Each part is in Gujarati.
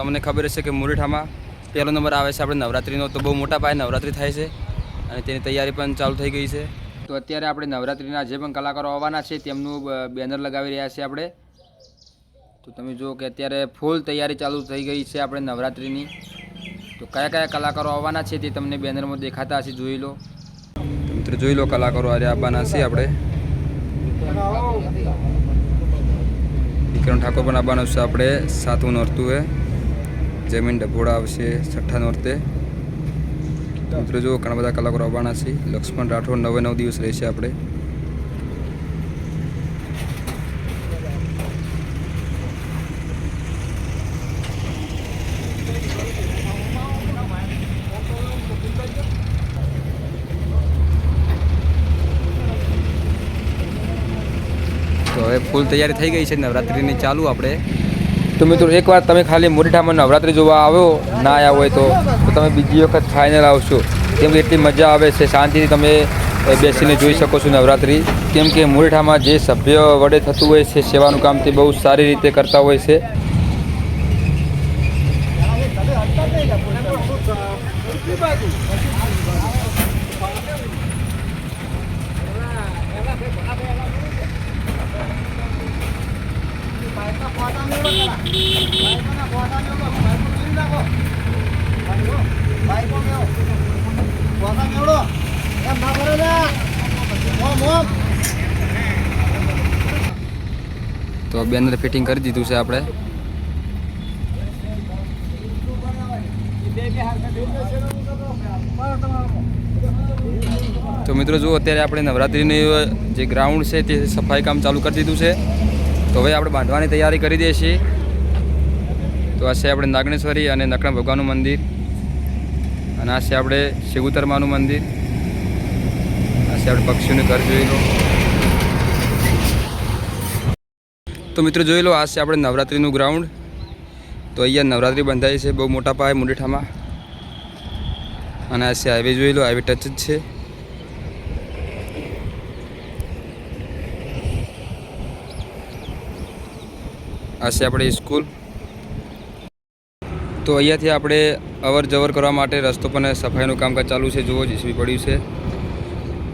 તમને ખબર હશે કે મુરેઠામાં પહેલો નંબર આવે છે આપણે નવરાત્રિનો, તો બહુ મોટા પાયે નવરાત્રિ થાય છે અને તેની તૈયારી પણ ચાલુ થઈ ગઈ છે. તો અત્યારે આપણે નવરાત્રિના જે પણ કલાકારો આવવાના છે, તેમનું બેનર લગાવી રહ્યા છીએ આપણે. તો તમે જુઓ કે અત્યારે ફૂલ તૈયારી ચાલુ થઈ ગઈ છે આપણે નવરાત્રિની. તો કયા કયા કલાકારો આવવાના છે તે તમને બેનરમાં દેખાતા હશે, જોઈ લો. મિત્રો જોઈ લો કલાકારો આજે આવવાના છે આપણે. વિક્રમ ઠાકોર પણ આવવાનો છે આપણે સાતમું નોરતું હે જમીન ડભોડા આવશે છઠ્ઠા નોરતે. મિત્રો જુઓ, ઘણા બધા કલાકારો આવવાના છે. લક્ષ્મણ રાઠોડ નવે નવ દિવસ રહેશે આપણે. તો હવે ફૂલ તૈયારી થઈ ગઈ છે નવરાત્રિની. ચાલુ આપણે. તો મિત્રો એકવાર તમે ખાલી મોરીઠામાં નવરાત્રિ જોવા આવ્યો ના આવ્યા હોય તો તો તમે બીજી વખત ફાઇનલ આવશો. કેમ કે એટલી મજા આવે છે, શાંતિથી તમે બેસીને જોઈ શકો છો નવરાત્રિ. કેમ કે મોરીઠામાં જે સભ્ય વડે થતું હોય છે, સેવાનું કામ તે બહુ સારી રીતે કરતા હોય છે. તો બેનર ફિટિંગ કરી દીધું છે આપણે. તો મિત્રો જુઓ, અત્યારે આપણે નવરાત્રિની જે ગ્રાઉન્ડ છે તે સફાઈ કામ ચાલુ કરી દીધું છે. તો હવે આપણે બાંધવાની તૈયારી કરી દઈએ છીએ. તો આ છે આપણે નાગણેશ્વરી અને નકણા ભગવાનનું મંદિર. અને આ છે આપણે શિગુતરમાનું મંદિર. આ છે આપણે પક્ષીઓનું ઘર જોઈ લો. તો મિત્રો જોઈ લો, આ છે આપણે નવરાત્રિનું ગ્રાઉન્ડ. તો અહીંયા નવરાત્રિ બંધાઈ છે બહુ મોટા પાયે મુંડીઠામાં અને આ છે હાઈવે જોઈ લો હાઈવે ટચ જ છે. આ છે આપણી સ્કૂલ તો અહીંયાથી આપણે અવર જવર કરવા માટે રસ્તો પણ સફાઈનું કામકાજ ચાલુ છે. જુઓ, જીસવી પડ્યું છે.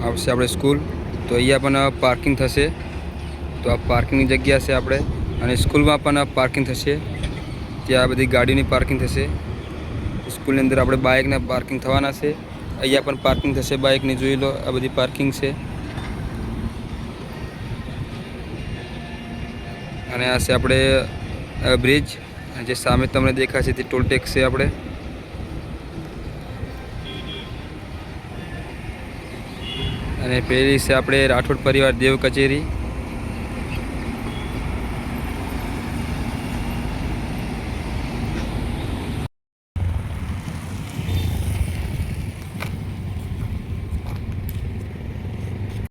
આવશે આપણે સ્કૂલ. તો અહીંયા પણ પાર્કિંગ થશે. તો આ પાર્કિંગની જગ્યા છે આપણે. અને સ્કૂલમાં પણ પાર્કિંગ થશે. ત્યાં બધી ગાડીની પાર્કિંગ થશે. સ્કૂલની અંદર આપણે બાઇકને પાર્કિંગ થવાના છે. અહીંયા પણ પાર્કિંગ થશે બાઇકની. જોઈ લો, આ બધી પાર્કિંગ છે. અને આ છે આપણે બ્રિજ. જે સામે તમને દેખાશે તે ટોલ ટેક્સ છે આપણે. અને પહેલી છે આપણે રાઠોડ પરિવાર દેવ કચેરી.